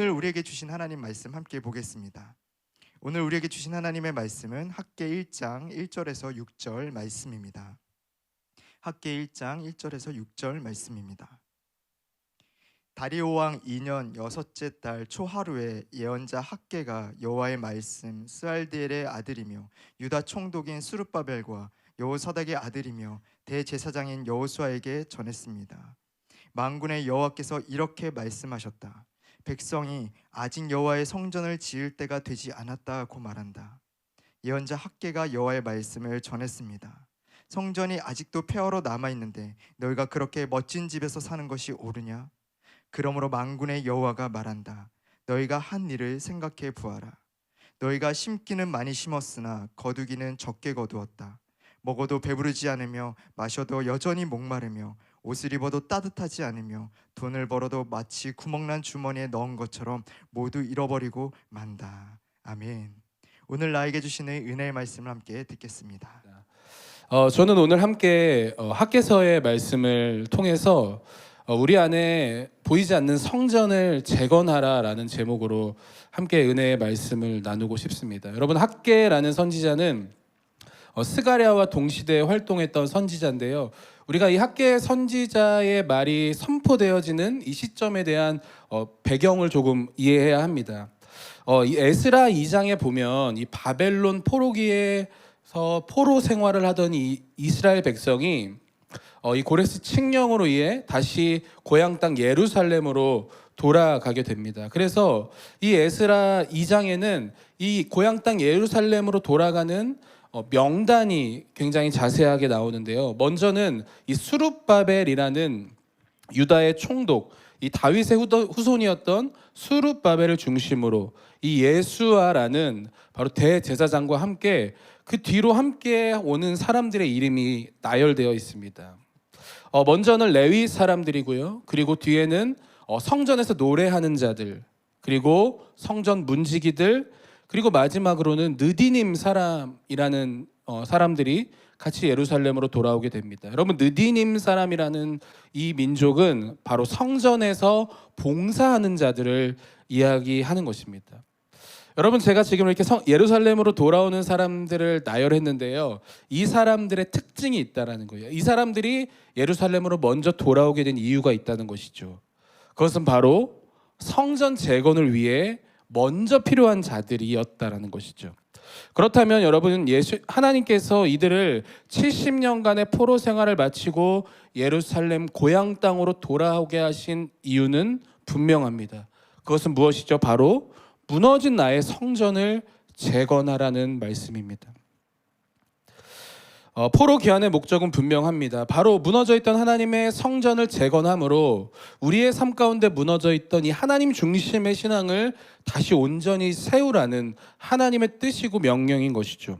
오늘 우리에게 주신 하나님 말씀 함께 보겠습니다. 오늘 우리에게 주신 하나님의 말씀은 학계 1장 1절에서 6절 말씀입니다. 학계 1장 1절에서 6절 말씀입니다. 다리오 왕 2년 여섯째 달 초하루에 예언자 학계가 여호와의 말씀 스알디엘의 아들이며 유다 총독인 수르바벨과 여호사닥의 아들이며 대제사장인 여호수아에게 전했습니다. 만군의 여호와께서 이렇게 말씀하셨다. 백성이 아직 여호와의 성전을 지을 때가 되지 않았다고 말한다. 예언자 학계가 여호와의 말씀을 전했습니다. 성전이 아직도 폐허로 남아 있는데 너희가 그렇게 멋진 집에서 사는 것이 옳으냐? 그러므로 만군의 여호와가 말한다. 너희가 한 일을 생각해 보아라. 너희가 심기는 많이 심었으나 거두기는 적게 거두었다. 먹어도 배부르지 않으며 마셔도 여전히 목마르며 옷을 입어도 따뜻하지 않으며 돈을 벌어도 마치 구멍난 주머니에 넣은 것처럼 모두 잃어버리고 만다. 아멘. 오늘 나에게 주시는 은혜의 말씀을 함께 듣겠습니다. 어, 저는 오늘 함께 어, 학계서의 말씀을 통해서 어, 우리 안에 보이지 않는 성전을 재건하라라는 제목으로 함께 은혜의 말씀을 나누고 싶습니다. 여러분 학계라는 선지자는 어, 스가랴와 동시대에 활동했던 선지자인데요. 우리가 이 학계 선지자의 말이 선포되어지는 이 시점에 대한 어, 배경을 조금 이해해야 합니다. 어, 이 에스라 2장에 보면 이 바벨론 포로기에서 포로 생활을 하던 이 이스라엘 백성이 어, 이 고레스 칙령으로 인해 다시 고향 땅 예루살렘으로 돌아가게 됩니다. 그래서 이 에스라 2장에는 이 고향 땅 예루살렘으로 돌아가는 어, 명단이 굉장히 자세하게 나오는데요. 먼저는 이 수룹바벨이라는 유다의 총독, 이 다윗의 후손이었던 수룹바벨을 중심으로 이 예수아라는 바로 대제사장과 함께 그 뒤로 함께 오는 사람들의 이름이 나열되어 있습니다. 어, 먼저는 레위 사람들이고요. 그리고 뒤에는 어, 성전에서 노래하는 자들, 그리고 성전 문지기들, 그리고 마지막으로는 느디님 사람이라는 어, 사람들이 같이 예루살렘으로 돌아오게 됩니다. 여러분 느디님 사람이라는 이 민족은 바로 성전에서 봉사하는 자들을 이야기하는 것입니다. 여러분 제가 지금 이렇게 성, 예루살렘으로 돌아오는 사람들을 나열했는데요. 이 사람들의 특징이 있다라는 거예요. 이 사람들이 예루살렘으로 먼저 돌아오게 된 이유가 있다는 것이죠. 그것은 바로 성전 재건을 위해 먼저 필요한 자들이었다라는 것이죠. 그렇다면 여러분 예수 하나님께서 이들을 70년간의 포로 생활을 마치고 예루살렘 고향 땅으로 돌아오게 하신 이유는 분명합니다. 그것은 무엇이죠? 바로 무너진 나의 성전을 재건하라는 말씀입니다. 어, 포로 귀환의 목적은 분명합니다. 바로 무너져 있던 하나님의 성전을 재건함으로 우리의 삶 가운데 무너져 있던 이 하나님 중심의 신앙을 다시 온전히 세우라는 하나님의 뜻이고 명령인 것이죠.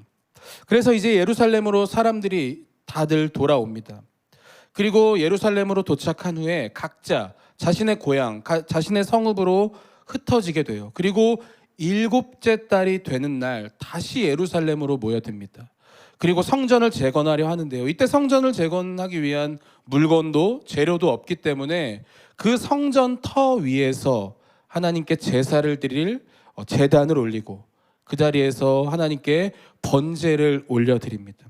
그래서 이제 예루살렘으로 사람들이 다들 돌아옵니다. 그리고 예루살렘으로 도착한 후에 각자 자신의 고향, 가- 자신의 성읍으로 흩어지게 돼요. 그리고 일곱째 달이 되는 날 다시 예루살렘으로 모여듭니다. 그리고 성전을 재건하려 하는데요. 이때 성전을 재건하기 위한 물건도 재료도 없기 때문에 그 성전 터 위에서 하나님께 제사를 드릴 어, 제단을 올리고 그 자리에서 하나님께 번제를 올려드립니다.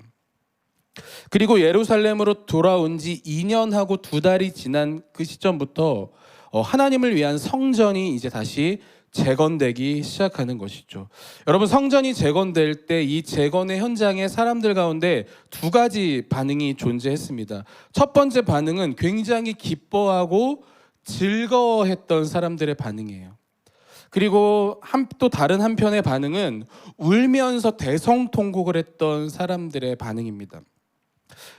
그리고 예루살렘으로 돌아온 지 2년하고 두 달이 지난 그 시점부터 어, 하나님을 위한 성전이 이제 다시 재건되기 시작하는 것이죠. 여러분 성전이 재건될 때 이 재건의 현장에 사람들 가운데 두 가지 반응이 존재했습니다. 첫 번째 반응은 굉장히 기뻐하고 즐거워했던 사람들의 반응이에요. 그리고 한, 또 다른 한편의 반응은 울면서 대성통곡을 했던 사람들의 반응입니다.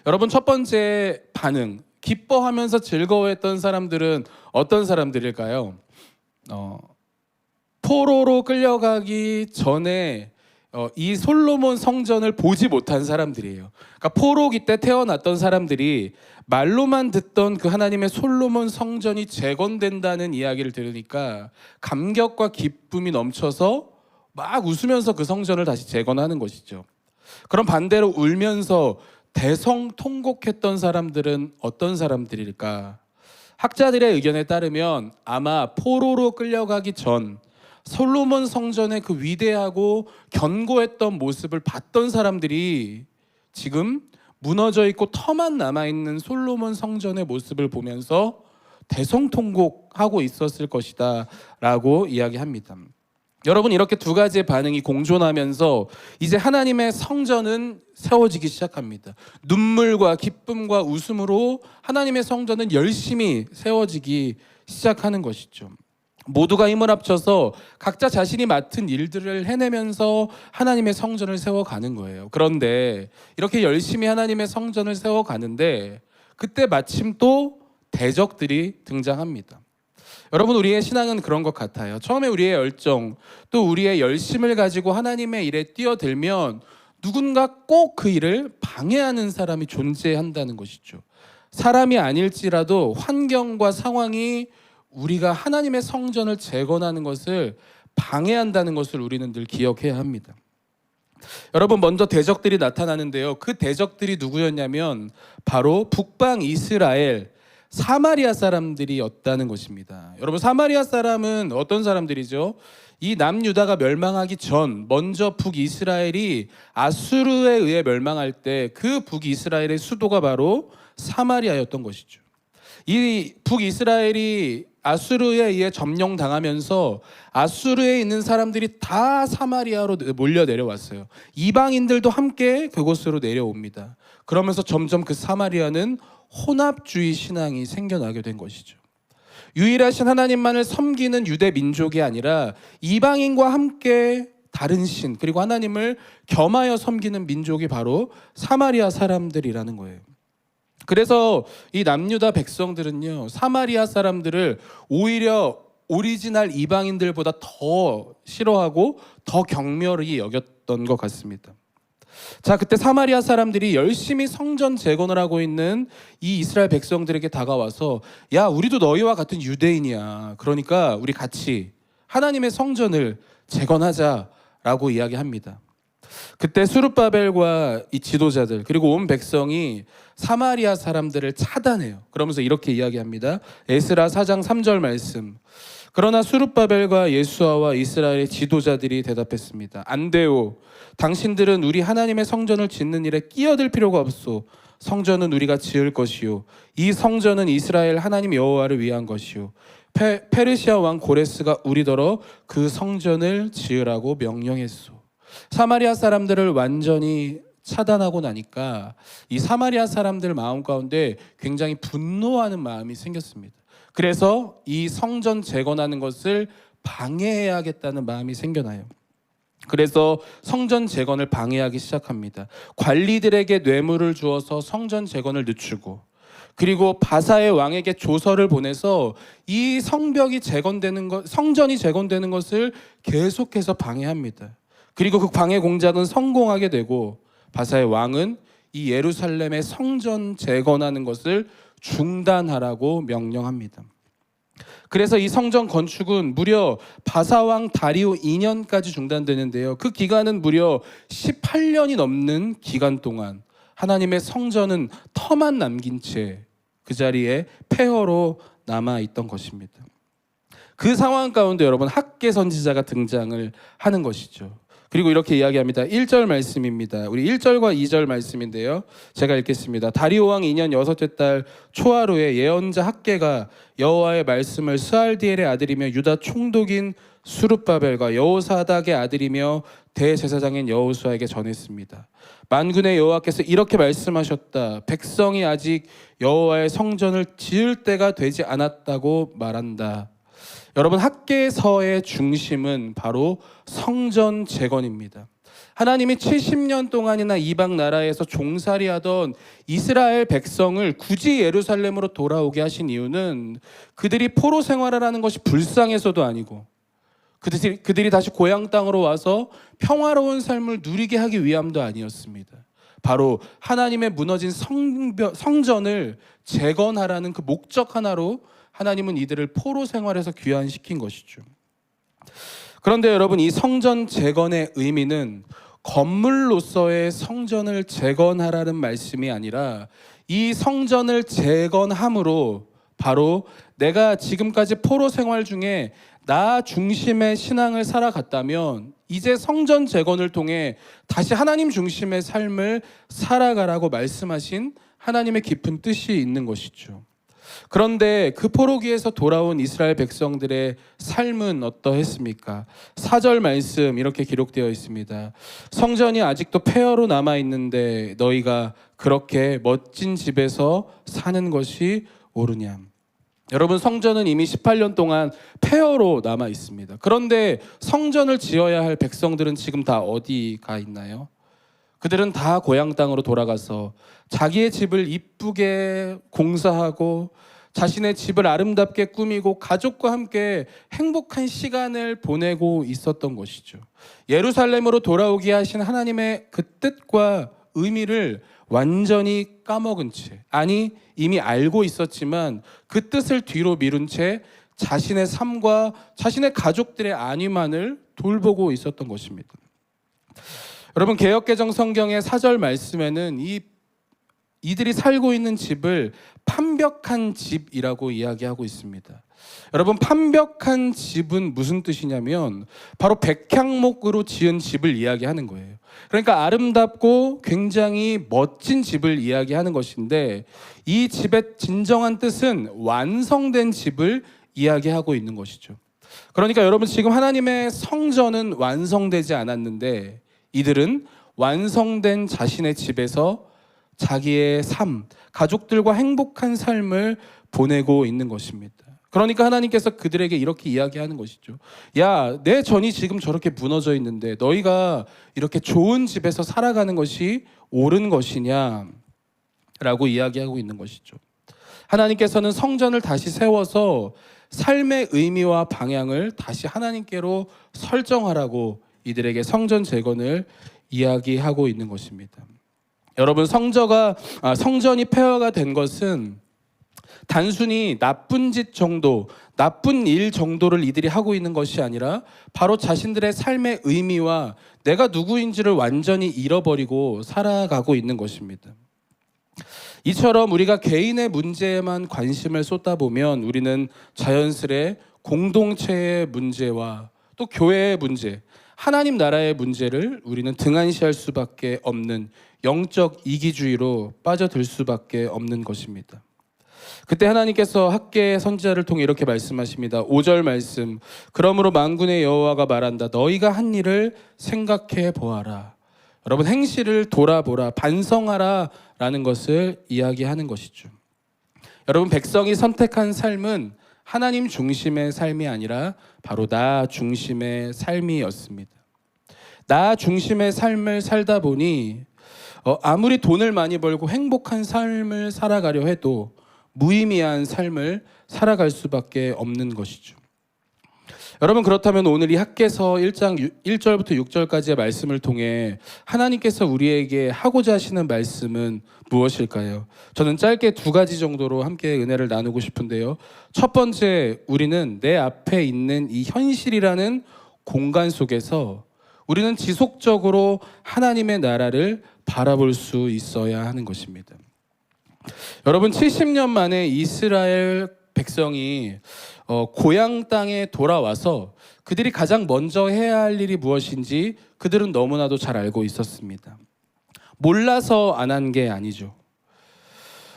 여러분 첫 번째 반응 기뻐하면서 즐거워했던 사람들은 어떤 사람들일까요? 어, 포로로 끌려가기 전에 어, 이 솔로몬 성전을 보지 못한 사람들이에요. 그러니까 포로기 때 태어났던 사람들이 말로만 듣던 그 하나님의 솔로몬 성전이 재건된다는 이야기를 들으니까 감격과 기쁨이 넘쳐서 막 웃으면서 그 성전을 다시 재건하는 것이죠. 그럼 반대로 울면서 대성 통곡했던 사람들은 어떤 사람들일까? 학자들의 의견에 따르면 아마 포로로 끌려가기 전 솔로몬 성전의 그 위대하고 견고했던 모습을 봤던 사람들이 지금 무너져 있고 터만 남아 있는 솔로몬 성전의 모습을 보면서 대성통곡하고 있었을 것이다라고 이야기합니다. 여러분 이렇게 두 가지의 반응이 공존하면서 이제 하나님의 성전은 세워지기 시작합니다. 눈물과 기쁨과 웃음으로 하나님의 성전은 열심히 세워지기 시작하는 것이죠. 모두가 힘을 합쳐서 각자 자신이 맡은 일들을 해내면서 하나님의 성전을 세워가는 거예요. 그런데 이렇게 열심히 하나님의 성전을 세워가는데 그때 마침 또 대적들이 등장합니다. 여러분 우리의 신앙은 그런 것 같아요. 처음에 우리의 열정 또 우리의 열심을 가지고 하나님의 일에 뛰어들면 누군가 꼭 그 일을 방해하는 사람이 존재한다는 것이죠. 사람이 아닐지라도 환경과 상황이 우리가 하나님의 성전을 재건하는 것을 방해한다는 것을 우리는 늘 기억해야 합니다. 여러분 먼저 대적들이 나타나는데요. 그 대적들이 누구였냐면 바로 북방 이스라엘 사마리아 사람들이었다는 것입니다. 여러분 사마리아 사람은 어떤 사람들이죠? 이 남유다가 멸망하기 전 먼저 북이스라엘이 아수르에 의해 멸망할 때 그 북이스라엘의 수도가 바로 사마리아였던 것이죠. 이 북이스라엘이 아수르에 의해 점령당하면서 아수르에 있는 사람들이 다 사마리아로 몰려 내려왔어요. 이방인들도 함께 그곳으로 내려옵니다. 그러면서 점점 그 사마리아는 혼합주의 신앙이 생겨나게 된 것이죠. 유일하신 하나님만을 섬기는 유대 민족이 아니라 이방인과 함께 다른 신 그리고 하나님을 겸하여 섬기는 민족이 바로 사마리아 사람들이라는 거예요. 그래서 이 남유다 백성들은요 사마리아 사람들을 오히려 오리지널 이방인들보다 더 싫어하고 더 경멸히 여겼던 것 같습니다. 자, 그때 사마리아 사람들이 열심히 성전 재건을 하고 있는 이 이스라엘 백성들에게 다가와서 야, 우리도 너희와 같은 유대인이야. 그러니까 우리 같이 하나님의 성전을 재건하자라고 이야기합니다. 그때 수르바벨과 이 지도자들 그리고 온 백성이 사마리아 사람들을 차단해요. 그러면서 이렇게 이야기합니다. 에스라 4장 3절 말씀. 그러나 수르바벨과 예수아와 이스라엘의 지도자들이 대답했습니다. 안 돼요. 당신들은 우리 하나님의 성전을 짓는 일에 끼어들 필요가 없소. 성전은 우리가 지을 것이요. 이 성전은 이스라엘 하나님 여호와를 위한 것이요. 페, 페르시아 왕 고레스가 우리더러 그 성전을 지으라고 명령했소. 사마리아 사람들을 완전히 차단하고 나니까 이 사마리아 사람들 마음 가운데 굉장히 분노하는 마음이 생겼습니다. 그래서 이 성전 재건하는 것을 방해해야겠다는 마음이 생겨나요. 그래서 성전 재건을 방해하기 시작합니다. 관리들에게 뇌물을 주어서 성전 재건을 늦추고 그리고 바사의 왕에게 조서를 보내서 이 성벽이 재건되는 것, 성전이 재건되는 것을 계속해서 방해합니다. 그리고 그 방해 공작은 성공하게 되고 바사의 왕은 이 예루살렘의 성전 재건하는 것을 중단하라고 명령합니다. 그래서 이 성전 건축은 무려 바사왕 다리오 2년까지 중단되는데요. 그 기간은 무려 18년이 넘는 기간 동안 하나님의 성전은 터만 남긴 채 그 자리에 폐허로 남아 있던 것입니다. 그 상황 가운데 여러분 학계 선지자가 등장을 하는 것이죠. 그리고 이렇게 이야기합니다. 1절 말씀입니다. 우리 1절과 2절 말씀인데요. 제가 읽겠습니다. 다리오 왕 2년 여섯째 달 초하루에 예언자 학계가 여호와의 말씀을 스알디엘의 아들이며 유다 총독인 수룹바벨과 여호사닥의 아들이며 대제사장인 여호수아에게 전했습니다. 만군의 여호와께서 이렇게 말씀하셨다. 백성이 아직 여호와의 성전을 지을 때가 되지 않았다고 말한다. 여러분 학계서의 중심은 바로 성전 재건입니다. 하나님이 70년 동안이나 이방 나라에서 종살이 하던 이스라엘 백성을 굳이 예루살렘으로 돌아오게 하신 이유는 그들이 포로 생활을 하는 것이 불쌍해서도 아니고 그들이, 그들이 다시 고향 땅으로 와서 평화로운 삶을 누리게 하기 위함도 아니었습니다. 바로 하나님의 무너진 성전을 재건하라는 그 목적 하나로 하나님은 이들을 포로 생활에서 귀환시킨 것이죠. 그런데 여러분 이 성전 재건의 의미는 건물로서의 성전을 재건하라는 말씀이 아니라 이 성전을 재건함으로 바로 내가 지금까지 포로 생활 중에 나 중심의 신앙을 살아갔다면 이제 성전 재건을 통해 다시 하나님 중심의 삶을 살아가라고 말씀하신 하나님의 깊은 뜻이 있는 것이죠. 그런데 그 포로기에서 돌아온 이스라엘 백성들의 삶은 어떠했습니까? 사절 말씀 이렇게 기록되어 있습니다. 성전이 아직도 폐허로 남아 있는데 너희가 그렇게 멋진 집에서 사는 것이 옳으냐? 여러분 성전은 이미 18년 동안 폐허로 남아 있습니다. 그런데 성전을 지어야 할 백성들은 지금 다 어디 가 있나요? 그들은 다 고향 땅으로 돌아가서 자기의 집을 이쁘게 공사하고 자신의 집을 아름답게 꾸미고 가족과 함께 행복한 시간을 보내고 있었던 것이죠. 예루살렘으로 돌아오게 하신 하나님의 그 뜻과 의미를 완전히 까먹은 채, 아니, 이미 알고 있었지만 그 뜻을 뒤로 미룬 채 자신의 삶과 자신의 가족들의 안위만을 돌보고 있었던 것입니다. 여러분 개혁개정 성경의 사절 말씀에는 이 이들이 살고 있는 집을 판벽한 집이라고 이야기하고 있습니다. 여러분 판벽한 집은 무슨 뜻이냐면 바로 백향목으로 지은 집을 이야기하는 거예요. 그러니까 아름답고 굉장히 멋진 집을 이야기하는 것인데 이 집의 진정한 뜻은 완성된 집을 이야기하고 있는 것이죠. 그러니까 여러분 지금 하나님의 성전은 완성되지 않았는데 이들은 완성된 자신의 집에서 자기의 삶, 가족들과 행복한 삶을 보내고 있는 것입니다. 그러니까 하나님께서 그들에게 이렇게 이야기하는 것이죠. 야, 내 전이 지금 저렇게 무너져 있는데 너희가 이렇게 좋은 집에서 살아가는 것이 옳은 것이냐? 라고 이야기하고 있는 것이죠. 하나님께서는 성전을 다시 세워서 삶의 의미와 방향을 다시 하나님께로 설정하라고 이들에게 성전 재건을 이야기하고 있는 것입니다. 여러분 성저가 아, 성전이 폐허가 된 것은 단순히 나쁜 짓 정도, 나쁜 일 정도를 이들이 하고 있는 것이 아니라 바로 자신들의 삶의 의미와 내가 누구인지를 완전히 잃어버리고 살아가고 있는 것입니다. 이처럼 우리가 개인의 문제에만 관심을 쏟다 보면 우리는 자연스레 공동체의 문제와 또 교회의 문제, 하나님 나라의 문제를 우리는 등한시할 수밖에 없는 영적 이기주의로 빠져들 수밖에 없는 것입니다. 그때 하나님께서 학계 선지자를 통해 이렇게 말씀하십니다. 5절 말씀. 그러므로 만군의 여호와가 말한다. 너희가 한 일을 생각해 보아라. 여러분 행실을 돌아보라. 반성하라라는 것을 이야기하는 것이죠. 여러분 백성이 선택한 삶은 하나님 중심의 삶이 아니라 바로 나 중심의 삶이었습니다. 나 중심의 삶을 살다 보니 어, 아무리 돈을 많이 벌고 행복한 삶을 살아가려 해도 무의미한 삶을 살아갈 수밖에 없는 것이죠. 여러분 그렇다면 오늘 이 학계서 1장 1절부터 6절까지의 말씀을 통해 하나님께서 우리에게 하고자 하시는 말씀은 무엇일까요? 저는 짧게 두 가지 정도로 함께 은혜를 나누고 싶은데요. 첫 번째, 우리는 내 앞에 있는 이 현실이라는 공간 속에서 우리는 지속적으로 하나님의 나라를 바라볼 수 있어야 하는 것입니다. 여러분 70년 만에 이스라엘 백성이 어, 고향 땅에 돌아와서 그들이 가장 먼저 해야 할 일이 무엇인지 그들은 너무나도 잘 알고 있었습니다. 몰라서 안 한 게 아니죠.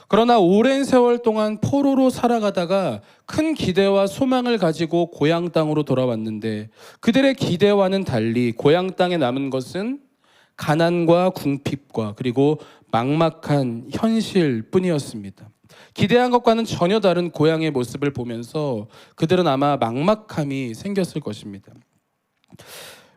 그러나 오랜 세월 동안 포로로 살아가다가 큰 기대와 소망을 가지고 고향 땅으로 돌아왔는데 그들의 기대와는 달리 고향 땅에 남은 것은 가난과 궁핍과 그리고 막막한 현실뿐이었습니다. 기대한 것과는 전혀 다른 고향의 모습을 보면서 그들은 아마 막막함이 생겼을 것입니다.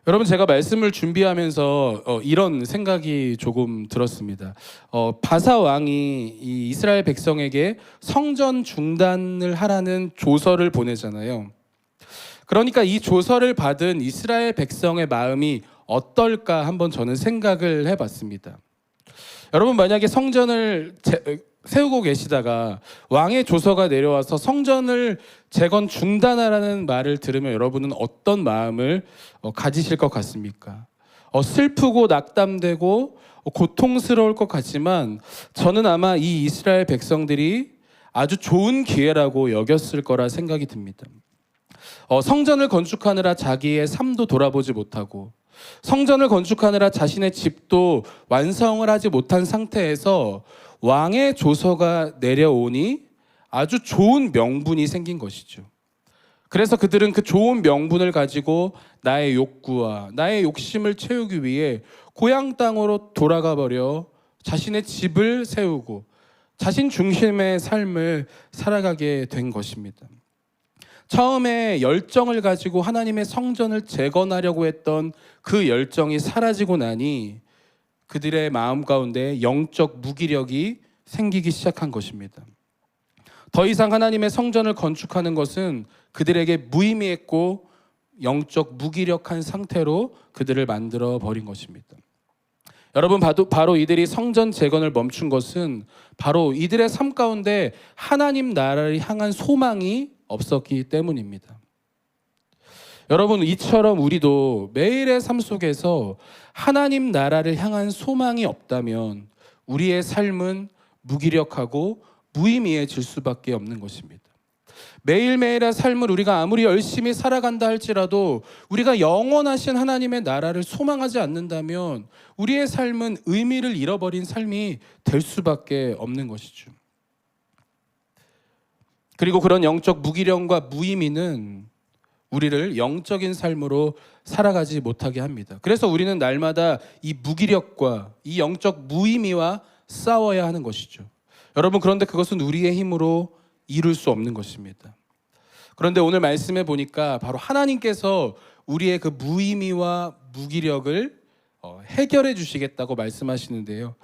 여러분 제가 말씀을 준비하면서 어, 이런 생각이 조금 들었습니다. 어, 바사 왕이 이 이스라엘 백성에게 성전 중단을 하라는 조서를 보내잖아요. 그러니까 이 조서를 받은 이스라엘 백성의 마음이 어떨까 한번 저는 생각을 해봤습니다. 여러분 만약에 성전을 제, 세우고 계시다가 왕의 조서가 내려와서 성전을 재건 중단하라는 말을 들으면 여러분은 어떤 마음을 어, 가지실 것 같습니까? 어, 슬프고 낙담되고 어, 고통스러울 것 같지만 저는 아마 이 이스라엘 백성들이 아주 좋은 기회라고 여겼을 거라 생각이 듭니다. 어, 성전을 건축하느라 자기의 삶도 돌아보지 못하고 성전을 건축하느라 자신의 집도 완성을 하지 못한 상태에서 왕의 조서가 내려오니 아주 좋은 명분이 생긴 것이죠. 그래서 그들은 그 좋은 명분을 가지고 나의 욕구와 나의 욕심을 채우기 위해 고향 땅으로 돌아가 버려 자신의 집을 세우고 자신 중심의 삶을 살아가게 된 것입니다. 처음에 열정을 가지고 하나님의 성전을 재건하려고 했던 그 열정이 사라지고 나니 그들의 마음 가운데 영적 무기력이 생기기 시작한 것입니다. 더 이상 하나님의 성전을 건축하는 것은 그들에게 무의미했고 영적 무기력한 상태로 그들을 만들어 버린 것입니다. 여러분 바로, 이들이 성전 재건을 멈춘 것은 바로 이들의 삶 가운데 하나님 나라를 향한 소망이 없었기 때문입니다. 여러분 이처럼 우리도 매일의 삶 속에서 하나님 나라를 향한 소망이 없다면 우리의 삶은 무기력하고 무의미해질 수밖에 없는 것입니다. 매일매일의 삶을 우리가 아무리 열심히 살아간다 할지라도 우리가 영원하신 하나님의 나라를 소망하지 않는다면 우리의 삶은 의미를 잃어버린 삶이 될 수밖에 없는 것이죠. 그리고 그런 영적 무기력과 무의미는 우리를 영적인 삶으로 살아가지 못하게 합니다. 그래서 우리는 날마다 이 무기력과 이 영적 무의미와 싸워야 하는 것이죠. 여러분 그런데 그것은 우리의 힘으로 이룰 수 없는 것입니다. 그런데 오늘 말씀해 보니까 바로 하나님께서 우리의 그 무의미와 무기력을 어, 해결해 주시겠다고 말씀하시는데요.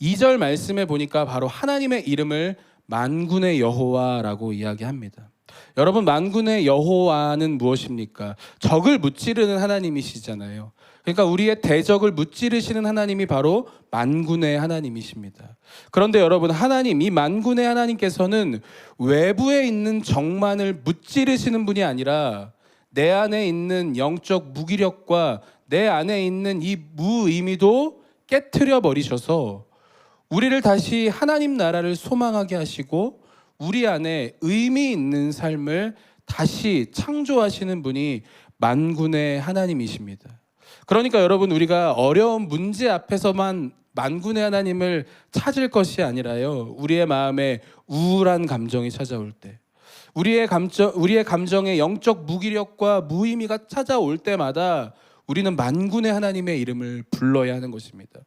2절 말씀해 보니까 바로 하나님의 이름을 만군의 여호와라고 이야기합니다. 여러분 만군의 여호와는 무엇입니까? 적을 무찌르는 하나님이시잖아요. 그러니까 우리의 대적을 무찌르시는 하나님이 바로 만군의 하나님이십니다. 그런데 여러분 하나님 이 만군의 하나님께서는 외부에 있는 적만을 무찌르시는 분이 아니라 내 안에 있는 영적 무기력과 내 안에 있는 이 무의미도 깨트려 버리셔서 우리를 다시 하나님 나라를 소망하게 하시고 우리 안에 의미 있는 삶을 다시 창조하시는 분이 만군의 하나님이십니다. 그러니까 여러분 우리가 어려운 문제 앞에서만 만군의 하나님을 찾을 것이 아니라요. 우리의 마음에 우울한 감정이 찾아올 때 우리의 감정 우리의 감정에 영적 무기력과 무의미가 찾아올 때마다 우리는 만군의 하나님의 이름을 불러야 하는 것입니다.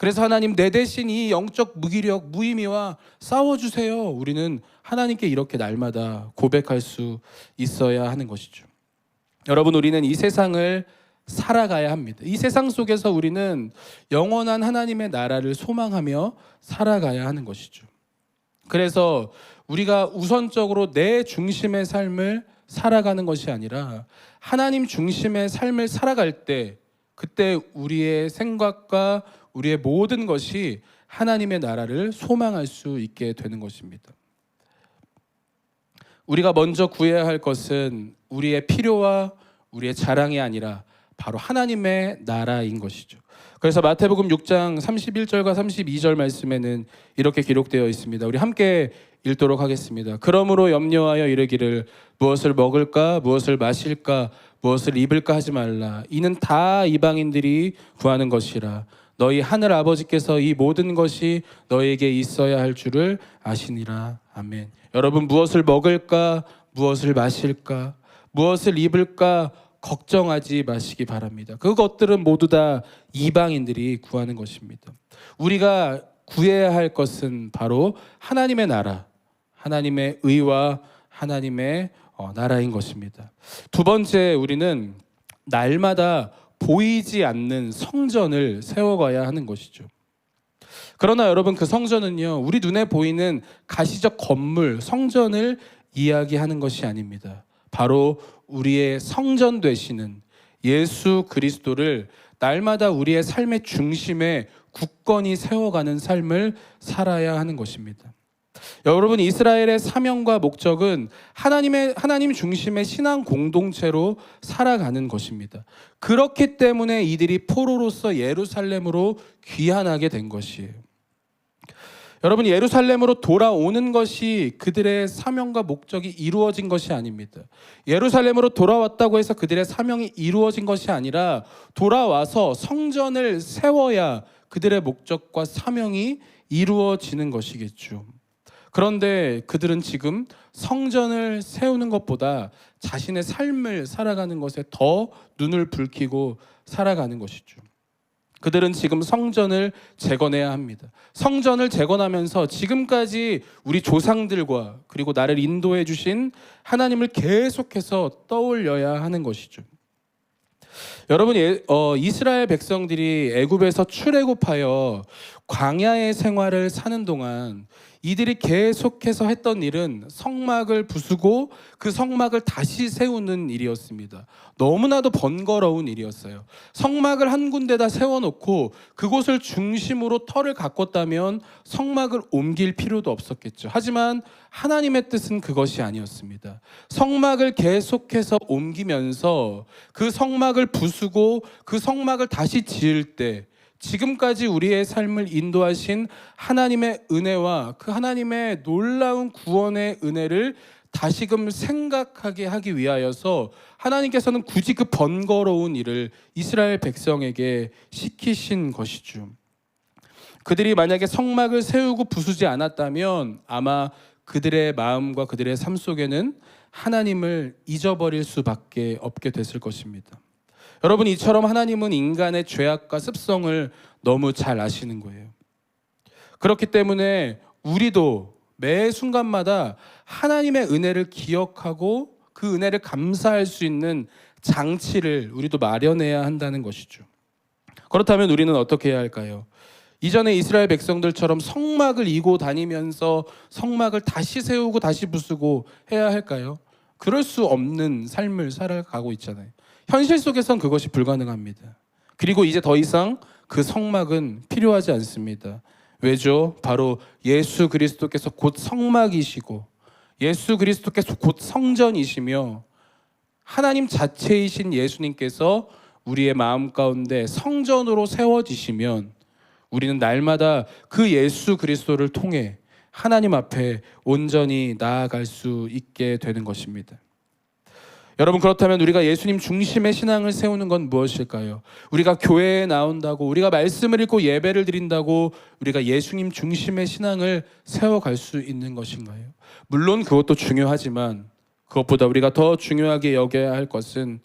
그래서 하나님 내 대신 이 영적 무기력 무의미와 싸워 주세요. 우리는 하나님께 이렇게 날마다 고백할 수 있어야 하는 것이죠. 여러분 우리는 이 세상을 살아가야 합니다. 이 세상 속에서 우리는 영원한 하나님의 나라를 소망하며 살아가야 하는 것이죠. 그래서 우리가 우선적으로 내 중심의 삶을 살아가는 것이 아니라 하나님 중심의 삶을 살아갈 때 그때 우리의 생각과 우리의 모든 것이 하나님의 나라를 소망할 수 있게 되는 것입니다. 우리가 먼저 구해야 할 것은 우리의 필요와 우리의 자랑이 아니라 바로 하나님의 나라인 것이죠. 그래서 마태복음 6장 31절과 32절 말씀에는 이렇게 기록되어 있습니다. 우리 함께 읽도록 하겠습니다. 그러므로 염려하여 이르기를 무엇을 먹을까 무엇을 마실까 무엇을 입을까 하지 말라 이는 다 이방인들이 구하는 것이라 너희 하늘 아버지께서 이 모든 것이 너에게 있어야 할 줄을 아시니라 아멘. 여러분 무엇을 먹을까 무엇을 마실까 무엇을 입을까 걱정하지 마시기 바랍니다. 그것들은 모두 다 이방인들이 구하는 것입니다. 우리가 구해야 할 것은 바로 하나님의 나라, 하나님의 의와 하나님의 어, 나라인 것입니다. 두 번째 우리는 날마다 보이지 않는 성전을 세워가야 하는 것이죠. 그러나 여러분 그 성전은요 우리 눈에 보이는 가시적 건물 성전을 이야기하는 것이 아닙니다. 바로 우리의 성전 되시는 예수 그리스도를 날마다 우리의 삶의 중심에 굳건히 세워가는 삶을 살아야 하는 것입니다. 여러분 이스라엘의 사명과 목적은 하나님의 하나님 중심의 신앙 공동체로 살아가는 것입니다. 그렇기 때문에 이들이 포로로서 예루살렘으로 귀환하게 된 것이에요. 여러분 예루살렘으로 돌아오는 것이 그들의 사명과 목적이 이루어진 것이 아닙니다. 예루살렘으로 돌아왔다고 해서 그들의 사명이 이루어진 것이 아니라 돌아와서 성전을 세워야 그들의 목적과 사명이 이루어지는 것이겠죠. 그런데 그들은 지금 성전을 세우는 것보다 자신의 삶을 살아가는 것에 더 눈을 붉히고 살아가는 것이죠. 그들은 지금 성전을 재건해야 합니다. 성전을 재건하면서 지금까지 우리 조상들과 그리고 나를 인도해 주신 하나님을 계속해서 떠올려야 하는 것이죠. 여러분 예, 어, 이스라엘 백성들이 애굽에서 출애굽하여 광야의 생활을 사는 동안 이들이 계속해서 했던 일은 성막을 부수고 그 성막을 다시 세우는 일이었습니다. 너무나도 번거로운 일이었어요. 성막을 한 군데다 세워놓고 그곳을 중심으로 터를 가꿨다면 성막을 옮길 필요도 없었겠죠. 하지만 하나님의 뜻은 그것이 아니었습니다. 성막을 계속해서 옮기면서 그 성막을 부수고 그 성막을 다시 지을 때 지금까지 우리의 삶을 인도하신 하나님의 은혜와 그 하나님의 놀라운 구원의 은혜를 다시금 생각하게 하기 위하여서 하나님께서는 굳이 그 번거로운 일을 이스라엘 백성에게 시키신 것이죠. 그들이 만약에 성막을 세우고 부수지 않았다면 아마 그들의 마음과 그들의 삶 속에는 하나님을 잊어버릴 수밖에 없게 됐을 것입니다. 여러분 이처럼 하나님은 인간의 죄악과 습성을 너무 잘 아시는 거예요. 그렇기 때문에 우리도 매 순간마다 하나님의 은혜를 기억하고 그 은혜를 감사할 수 있는 장치를 우리도 마련해야 한다는 것이죠. 그렇다면 우리는 어떻게 해야 할까요? 이전에 이스라엘 백성들처럼 성막을 이고 다니면서 성막을 다시 세우고 다시 부수고 해야 할까요? 그럴 수 없는 삶을 살아가고 있잖아요. 현실 속에선 그것이 불가능합니다. 그리고 이제 더 이상 그 성막은 필요하지 않습니다. 왜죠? 바로 예수 그리스도께서 곧 성막이시고 예수 그리스도께서 곧 성전이시며 하나님 자체이신 예수님께서 우리의 마음 가운데 성전으로 세워지시면 우리는 날마다 그 예수 그리스도를 통해 하나님 앞에 온전히 나아갈 수 있게 되는 것입니다. 여러분 그렇다면 우리가 예수님 중심의 신앙을 세우는 건 무엇일까요? 우리가 교회에 나온다고 우리가 말씀을 읽고 예배를 드린다고 우리가 예수님 중심의 신앙을 세워갈 수 있는 것인가요? 물론 그것도 중요하지만 그것보다 우리가 더 중요하게 여겨야 할 것은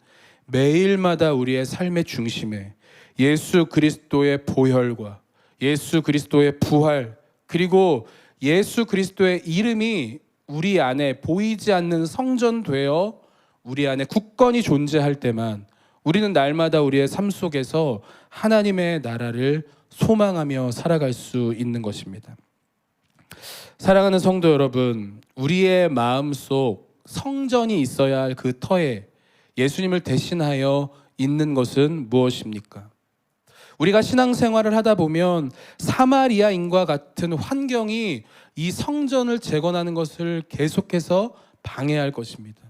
매일마다 우리의 삶의 중심에 예수 그리스도의 보혈과 예수 그리스도의 부활 그리고 예수 그리스도의 이름이 우리 안에 보이지 않는 성전 되어 우리 안에 굳건히 존재할 때만 우리는 날마다 우리의 삶 속에서 하나님의 나라를 소망하며 살아갈 수 있는 것입니다. 사랑하는 성도 여러분, 우리의 마음 속 성전이 있어야 할 그 터에 예수님을 대신하여 있는 것은 무엇입니까? 우리가 신앙생활을 하다 보면 사마리아인과 같은 환경이 이 성전을 재건하는 것을 계속해서 방해할 것입니다.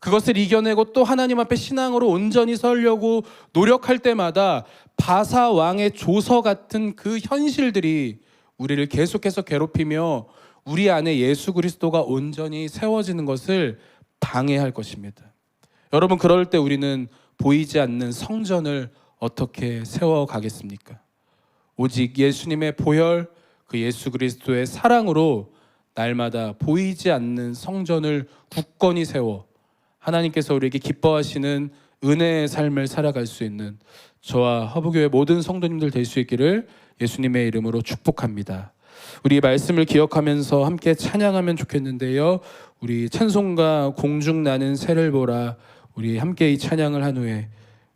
그것을 이겨내고 또 하나님 앞에 신앙으로 온전히 서려고 노력할 때마다 바사 왕의 조서 같은 그 현실들이 우리를 계속해서 괴롭히며 우리 안에 예수 그리스도가 온전히 세워지는 것을 방해할 것입니다. 여러분 그럴 때 우리는 보이지 않는 성전을 어떻게 세워 가겠습니까? 오직 예수님의 보혈 그 예수 그리스도의 사랑으로 날마다 보이지 않는 성전을 굳건히 세워 하나님께서 우리에게 기뻐하시는 은혜의 삶을 살아갈 수 있는 저와 허브교회 모든 성도님들 될 수 있기를 예수님의 이름으로 축복합니다. 우리 말씀을 기억하면서 함께 찬양하면 좋겠는데요. 우리 찬송가 공중 나는 새를 보라 우리 함께 이 찬양을 한 후에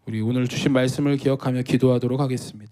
우리 오늘 주신 말씀을 기억하며 기도하도록 하겠습니다.